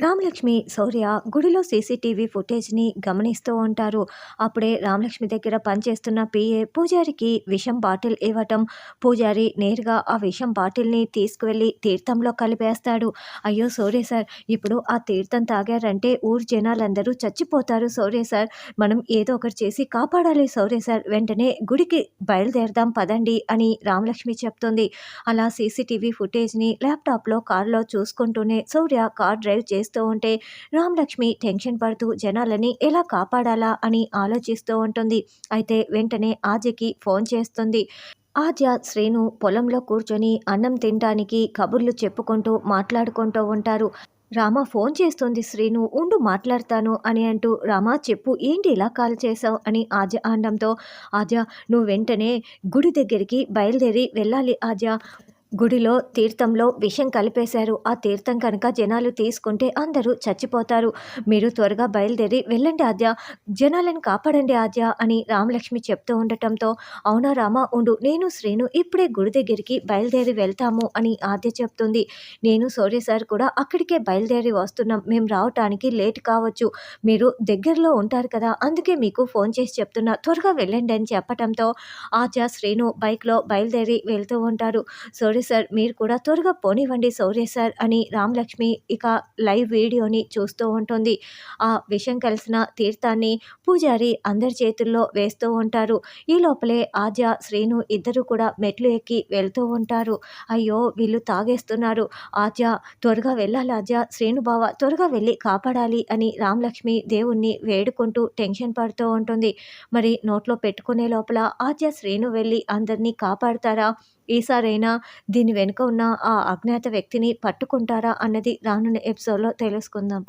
రామలక్ష్మి శౌర్య గుడిలో సీసీటీవీ ఫుటేజ్ని గమనిస్తూ ఉంటారు. అప్పుడే రామలక్ష్మి దగ్గర పనిచేస్తున్న పిఏ పూజారికి విషం బాటిల్ ఇవ్వటం. పూజారి నేరుగా ఆ విషం బాటిల్ని తీసుకువెళ్ళి తీర్థంలో కలిపేస్తాడు. అయ్యో సౌర్య సార్ ఇప్పుడు ఆ తీర్థం తాగారంటే ఊరు జనాలందరూ చచ్చిపోతారు సౌర్య సార్. మనం ఏదో ఒకటి చేసి కాపాడాలి సౌర్య సార్. వెంటనే గుడికి బయలుదేరదాం పదండి అని రామలక్ష్మి చెప్తుంది. అలా సీసీటీవీ ఫుటేజ్ని ల్యాప్టాప్లో కారులో చూసుకుంటూనే సౌర్య కార్ డ్రైవ్ చేస్తూ ఉంటే రామలక్ష్మి టెన్షన్ పడుతూ జనాలని ఎలా కాపాడాలా అని ఆలోచిస్తూ ఉంటుంది. అయితే వెంటనే ఆజకి ఫోన్ చేస్తుంది. ఆద్య శ్రీను పొలంలో కూర్చొని అన్నం తినడానికి కబుర్లు చెప్పుకుంటూ మాట్లాడుకుంటూ ఉంటారు. రామ ఫోన్ చేస్తుంది శ్రీను ఉండు మాట్లాడతాను అని అంటూ రామ చెప్పు ఏంటి ఇలా కాల్ చేసావు అని ఆద్య అనడంతో ఆద్య నువ్వు వెంటనే గుడి దగ్గరికి బయలుదేరి వెళ్ళాలి ఆద్య. గుడిలో తీర్థంలో విషం కలిపేశారు. ఆ తీర్థం కనుక జనాలు తీసుకుంటే అందరూ చచ్చిపోతారు. మీరు త్వరగా బయలుదేరి వెళ్ళండి ఆద్య. జనాలను కాపాడండి ఆద్య అని రామలక్ష్మి చెప్తూ ఉండటంతో అవునా రామ ఉండు. నేను శ్రీను ఇప్పుడే గుడి దగ్గరికి బయలుదేరి వెళ్తాము అని ఆద్య చెప్తుంది. నేను సూర్య సార్ కూడా అక్కడికే బయలుదేరి వస్తున్నాం. మేము రావటానికి లేట్ కావచ్చు. మీరు దగ్గరలో ఉంటారు కదా. అందుకే మీకు ఫోన్ చేసి చెప్తున్నా. త్వరగా వెళ్ళండి అని చెప్పటంతో ఆద్య శ్రీను బైక్లో బయలుదేరి వెళ్తూ ఉంటారు. సూర్య సరే సార్ మీరు కూడా త్వరగా పోనివ్వండి సౌర్య సార్ అని రామలక్ష్మి ఇక లైవ్ వీడియోని చూస్తూ ఉంటుంది. ఆ విషయం కలిసిన తీర్థాన్ని పూజారి అందరి చేతుల్లో వేస్తూ ఉంటారు. ఈ లోపలే ఆద్య శ్రీను ఇద్దరు కూడా మెట్లు ఎక్కి వెళ్తూ ఉంటారు. అయ్యో వీళ్ళు తాగేస్తున్నారు. ఆద్య త్వరగా వెళ్ళాలి ఆద్య శ్రీను బావ త్వరగా వెళ్ళి కాపాడాలి అని రామలక్ష్మి దేవుణ్ణి వేడుకుంటూ టెన్షన్ పడుతూ ఉంటుంది. మరి నోట్లో పెట్టుకునే లోపల ఆద్య శ్రీను వెళ్ళి అందరినీ కాపాడతారా? ఈసారైనా దీని వెనుక ఉన్న ఆ అజ్ఞాత వ్యక్తిని పట్టుకుంటారా అన్నది రానున్న ఎపిసోడ్లో తెలుసుకుందాం.